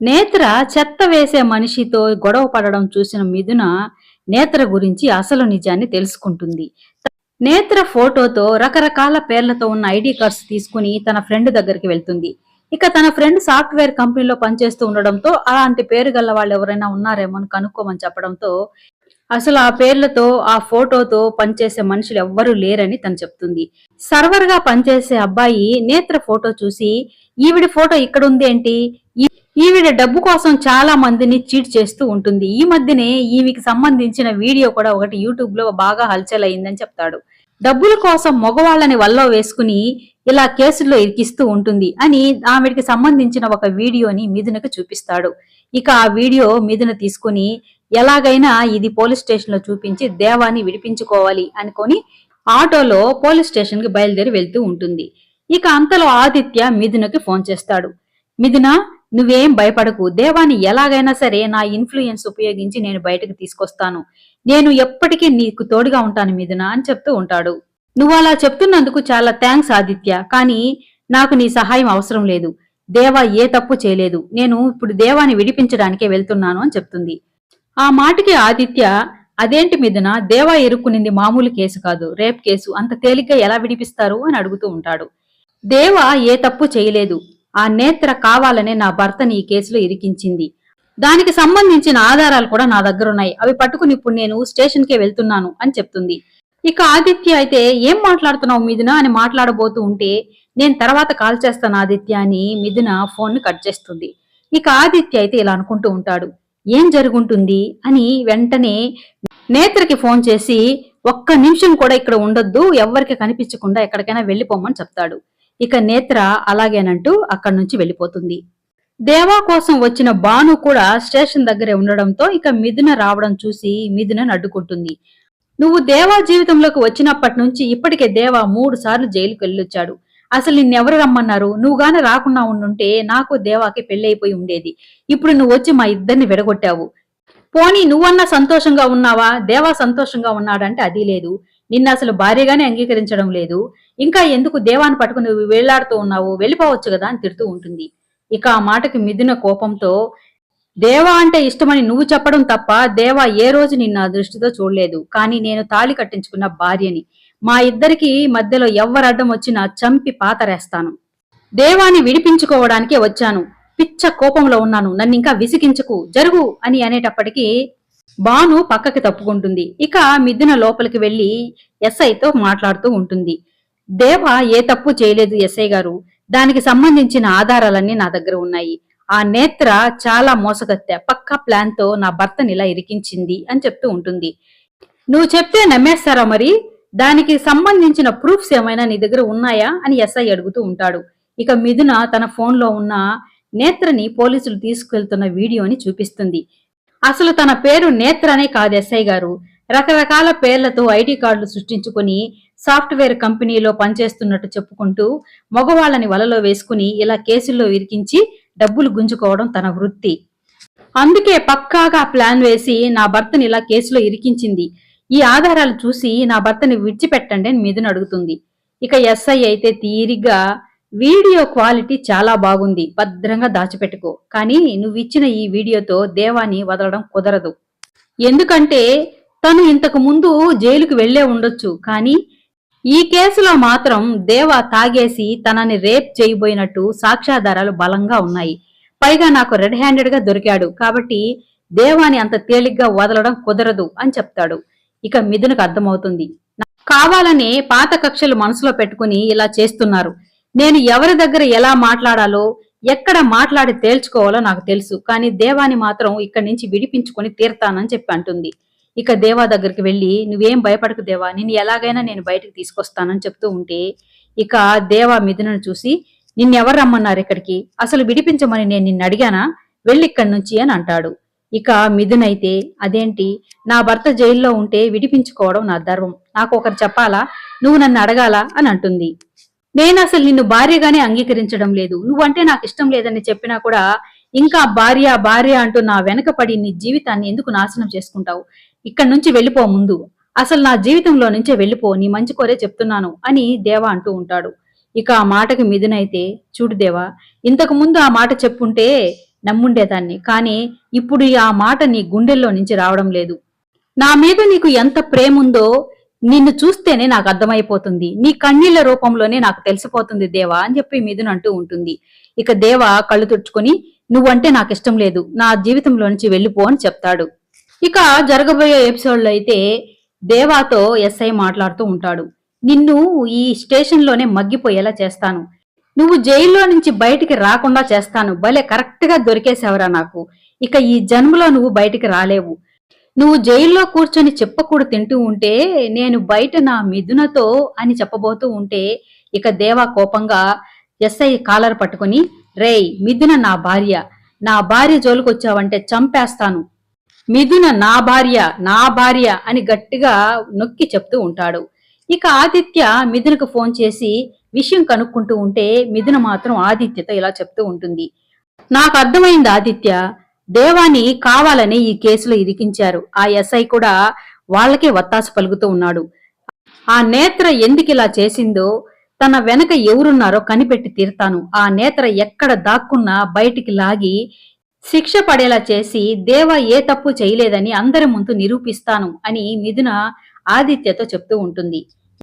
నేత్ర చెత్త వేసే మనిషితో గొడవ పడడం చూసిన మిథున నేత్ర గురించి అసలు నిజాన్ని తెలుసుకుంటుంది. నేత్ర ఫోటోతో రకరకాల పేర్లతో ఉన్న ఐడి కార్డ్స్ తీసుకుని తన ఫ్రెండ్ దగ్గరికి వెళ్తుంది. ఇక తన ఫ్రెండ్ సాఫ్ట్వేర్ కంపెనీలో పనిచేస్తూ ఉండడంతో అలాంటి పేరు గల వాళ్ళు ఎవరైనా ఉన్నారేమో అని కనుక్కోమని చెప్పడంతో అసలు ఆ పేర్లతో ఆ ఫోటోతో పనిచేసే మనుషులు ఎవ్వరూ లేరని తను చెప్తుంది. సర్వర్గా పనిచేసే అబ్బాయి నేత్ర ఫోటో చూసి ఈవిడ ఫోటో ఇక్కడ ఉంది ఏంటి? ఈవిడ డబ్బు కోసం చాలా మందిని చీట్ చేస్తూ ఉంటుంది. ఈ మధ్యనే ఈమెకి సంబంధించిన వీడియో కూడా ఒకటి యూట్యూబ్లో బాగా హల్చల్ అయిందని చెప్తాడు. డబ్బుల కోసం మగవాళ్ళని వల్లో వేసుకుని ఇలా కేసుల్లో ఇరికిస్తూ ఉంటుంది అని ఆవిడికి సంబంధించిన ఒక వీడియోని మిథునకు చూపిస్తాడు. ఇక ఆ వీడియో మిథున తీసుకుని ఎలాగైనా ఇది పోలీస్ స్టేషన్లో చూపించి దేవాన్ని విడిపించుకోవాలి అనుకొని ఆటోలో పోలీస్ స్టేషన్కి బయలుదేరి వెళ్తూ ఉంటుంది. ఇక అంతలో ఆదిత్య మిథునకి ఫోన్ చేస్తాడు. మిథున నువ్వేం భయపడకు. దేవాన్ని ఎలాగైనా సరే నా ఇన్ఫ్లుయెన్స్ ఉపయోగించి నేను బయటకు తీసుకొస్తాను. నేను ఎప్పటికీ నీకు తోడుగా ఉంటాను మీదున అని చెప్తూ ఉంటాడు. నువ్వు అలా చెప్తున్నందుకు చాలా థ్యాంక్స్ ఆదిత్య. కానీ నాకు నీ సహాయం అవసరం లేదు. దేవా ఏ తప్పు చేయలేదు. నేను ఇప్పుడు దేవాన్ని విడిపించడానికే వెళ్తున్నాను అని చెప్తుంది. ఆ మాటకి ఆదిత్య అదేంటి మీదున దేవా ఇరుక్కునింది మామూలు కేసు కాదు. Rape case. అంత తేలిగ్గా ఎలా విడిపిస్తారు? అని అడుగుతూ ఉంటాడు. దేవా ఏ తప్పు చేయలేదు. ఆ నేత్ర కావాలనే నా భర్తని ఈ కేసులో ఇరికించింది. దానికి సంబంధించిన ఆధారాలు కూడా నా దగ్గర ఉన్నాయి అవి పట్టుకుని ఇప్పుడు నేను స్టేషన్కే వెళ్తున్నాను అని చెప్తుంది. ఇక ఆదిత్య అయితే ఏం మాట్లాడుతున్నావు మిథున? అని మాట్లాడబోతూ ఉంటే నేను తర్వాత కాల్ చేస్తాను ఆదిత్య అని మిథున ఫోన్ కట్ చేస్తుంది. ఇక ఆదిత్య అయితే ఇలా అనుకుంటూ ఉంటాడు. ఏం జరుగుంటుంది? అని వెంటనే నేత్రకి ఫోన్ చేసి ఒక్క నిమిషం కూడా ఇక్కడ ఉండొద్దు. ఎవ్వరికి కనిపించకుండా ఎక్కడికైనా వెళ్ళిపోమని చెప్తాడు. ఇక నేత్ర అలాగేనంటూ అక్కడి నుంచి వెళ్ళిపోతుంది. దేవా కోసం వచ్చిన బాను కూడా స్టేషన్ దగ్గరే ఉండడంతో ఇక మిథున రావడం చూసి మిథునను అడ్డుకుంటుంది నువ్వు దేవా జీవితంలోకి వచ్చినప్పటి నుంచి ఇప్పటికే దేవా మూడు సార్లు జైలుకు వెళ్ళొచ్చాడు. అసలు నిన్నెవరు రమ్మన్నారు? నువ్వు గాని రాకుండా ఉండుంటే నాకు దేవాకి పెళ్ళైపోయి ఉండేది. ఇప్పుడు నువ్వు వచ్చి మా ఇద్దరిని విడగొట్టావు. పోనీ నువ్వన్నా సంతోషంగా ఉన్నావా? దేవా సంతోషంగా ఉన్నాడంటే అది లేదు. నిన్న అసలు భార్యగానే అంగీకరించడం లేదు. ఇంకా ఎందుకు దేవాన్ని పట్టుకుని వేళ్ళాడుతూ ఉన్నావు? వెళ్ళిపోవచ్చు కదా అని తిడుతూ ఉంటుంది. ఇక ఆ మాటకి మిదిన కోపంతో దేవా అంటే ఇష్టమని నువ్వు చెప్పడం తప్ప దేవా ఏ రోజు నిన్న దృష్టితో చూడలేదు. కానీ నేను తాళి కట్టించుకున్న భార్యని. మా ఇద్దరికి మధ్యలో ఎవ్వరు అడ్డం వచ్చినా చంపి పాతరేస్తాను. దేవాని విడిపించుకోవడానికే వచ్చాను. పిచ్చ కోపంలో ఉన్నాను. నన్ను ఇంకా విసిగించకు. జరుగు అని అనేటప్పటికీ బాను పక్కకి తప్పుకుంటుంది. ఇక మిథున లోపలికి వెళ్ళి ఎస్ఐతో మాట్లాడుతూ ఉంటుంది. దేవ ఏ తప్పు చేయలేదు ఎస్ఐ గారు. దానికి సంబంధించిన ఆధారాలన్నీ నా దగ్గర ఉన్నాయి. ఆ నేత్ర చాలా మోసగత్తె. పక్కా ప్లాన్తో నా భర్తని ఇలా ఇరికించింది అని చెప్తూ ఉంటుంది. నువ్వు చెప్తే నమ్మేస్తారా మరి? దానికి సంబంధించిన ప్రూఫ్స్ ఏమైనా నీ దగ్గర ఉన్నాయా అని ఎస్ఐ అడుగుతూ ఉంటాడు. ఇక మిథున తన ఫోన్లో ఉన్న నేత్రని పోలీసులు తీసుకెళ్తున్న వీడియోని చూపిస్తుంది. అసలు తన పేరు నేత్రనే కాదు ఎస్ఐ గారు. రకరకాల పేర్లతో ఐడి కార్డులు సృష్టించుకుని సాఫ్ట్వేర్ కంపెనీలో పనిచేస్తున్నట్టు చెప్పుకుంటూ మగవాళ్ళని వలలో వేసుకుని ఇలా కేసుల్లో ఇరికించి డబ్బులు గుంజుకోవడం తన వృత్తి. అందుకే పక్కాగా ప్లాన్ వేసి నా భర్తని ఇలా కేసులో ఇరికించింది. ఈ ఆధారాలు చూసి నా భర్తని విడిచిపెట్టండి అని మిథున అడుగుతుంది. ఇక ఎస్ఐ అయితే తీరిగ్గా వీడియో క్వాలిటీ చాలా బాగుంది. భద్రంగా దాచిపెట్టుకో. కానీ నువ్వు ఇచ్చిన ఈ వీడియోతో దేవాని వదలడం కుదరదు. ఎందుకంటే తను ఇంతకు ముందు జైలుకు వెళ్ళే ఉండొచ్చు. కానీ ఈ కేసులో మాత్రం దేవ తాగేసి తనని రేప్ చేయబోయినట్టు సాక్ష్యాధారాలు బలంగా ఉన్నాయి. పైగా నాకు రెడ్ హ్యాండెడ్గా దొరికాడు. కాబట్టి దేవాని అంత తేలిగ్గా వదలడం కుదరదు అని చెప్తాడు. ఇక మిథునకు అర్థమవుతుంది. కావాలనే పాత కక్షలు మనసులో పెట్టుకుని ఇలా చేస్తున్నారు. నేను ఎవరి దగ్గర ఎలా మాట్లాడాలో ఎక్కడ మాట్లాడి తేల్చుకోవాలో నాకు తెలుసు. కానీ దేవాని మాత్రం ఇక్కడి నుంచి విడిపించుకొని తీరతానని చెప్పి అంటుంది. ఇక దేవా దగ్గరికి వెళ్ళి నువ్వేం భయపడకు దేవా నిన్ను ఎలాగైనా నేను బయటకు తీసుకొస్తానని చెప్తూ ఉంటే ఇక దేవా మిథునను చూసి నిన్నెవరు రమ్మన్నారు ఇక్కడికి? అసలు విడిపించమని నేను నిన్ను అడిగానా? వెళ్ళి ఇక్కడి నుంచి అని అంటాడు. ఇక మిథున్ అయితే అదేంటి? నా భర్త జైల్లో ఉంటే విడిపించుకోవడం నా ధర్మం. నాకు ఒకరు చెప్పాలా? నువ్వు నన్ను అడగాలా? అని అంటుంది. నేను అసలు నిన్ను భార్యగానే అంగీకరించడం లేదు. నువ్వంటే నాకు ఇష్టం లేదని చెప్పినా కూడా ఇంకా భార్య భార్య అంటూ నా వెనకపడి నీ జీవితాన్ని ఎందుకు నాశనం చేసుకుంటావు? ఇక్కడి నుంచి వెళ్ళిపో ముందు. అసలు నా జీవితంలో నుంచే వెళ్ళిపో నీ మంచి కోరే చెప్తున్నాను అని దేవా అంటూ ఉంటాడు. ఇక ఆ మాటకి మిదునైతే చూడు దేవా ఇంతకు ముందు ఆ మాట చెప్పుంటే నమ్ముండేదాన్ని కానీ ఇప్పుడు ఆ మాట నీ గుండెల్లో నుంచి రావడం లేదు. నా మీద నీకు ఎంత ప్రేమ ఉందో నిన్ను చూస్తేనే నాకు అర్థమైపోతుంది. నీ కన్నీళ్ళ రూపంలోనే నాకు తెలిసిపోతుంది దేవా అని చెప్పి మిథున్ అంటూ ఉంటుంది. ఇక దేవ కళ్ళు తుడుచుకొని నువ్వంటే నాకు ఇష్టం లేదు. నా జీవితంలో నుంచి వెళ్ళిపో అని చెప్తాడు. ఇక జరగబోయే ఎపిసోడ్లో అయితే దేవాతో ఎస్ఐ మాట్లాడుతూ ఉంటాడు. నిన్ను ఈ స్టేషన్లోనే మగ్గిపోయేలా చేస్తాను. నువ్వు జైల్లో నుంచి బయటికి రాకుండా చేస్తాను. భలే కరెక్ట్గా దొరికేసావురా నాకు. ఇక ఈ జన్మలో నువ్వు బయటికి రాలేవు. నువ్వు జైల్లో కూర్చొని చెప్పకూడు తింటూ ఉంటే నేను బయట నా మిథునతో అని చెప్పబోతూ ఉంటే ఇక దేవా కోపంగా ఎస్ఐ కాలర్ పట్టుకుని రేయ్ మిథున నా భార్య నా భార్య జోలుకొచ్చావంటే చంపేస్తాను. మిథున నా భార్య నా భార్య అని గట్టిగా నొక్కి చెప్తూ ఉంటాడు. ఇక ఆదిత్య మిథునకు ఫోన్ చేసి విషయం కనుక్కుంటూ ఉంటే మిథున మాత్రం ఆదిత్యతో ఇలా చెప్తూ ఉంటుంది. నాకు అర్థమైంది ఆదిత్య దేవాని కావాలని ఈ కేసులో ఇరికించారు. ఆ ఎస్ఐ కూడా వాళ్ళకే వత్తాసు పలుకుతూ ఉన్నాడు. ఆ నేత్ర ఎందుకు ఇలా చేసిందో తన వెనక ఎవరున్నారో కనిపెట్టి తీరుతాను. ఆ నేత్ర ఎక్కడ దాక్కున్నా బయటికి లాగి శిక్ష పడేలా చేసి దేవ ఏ తప్పు చేయలేదని అందరి ముందు నిరూపిస్తాను అని మిథున ఆదిత్యతో చెప్తూ ఉంటుంది.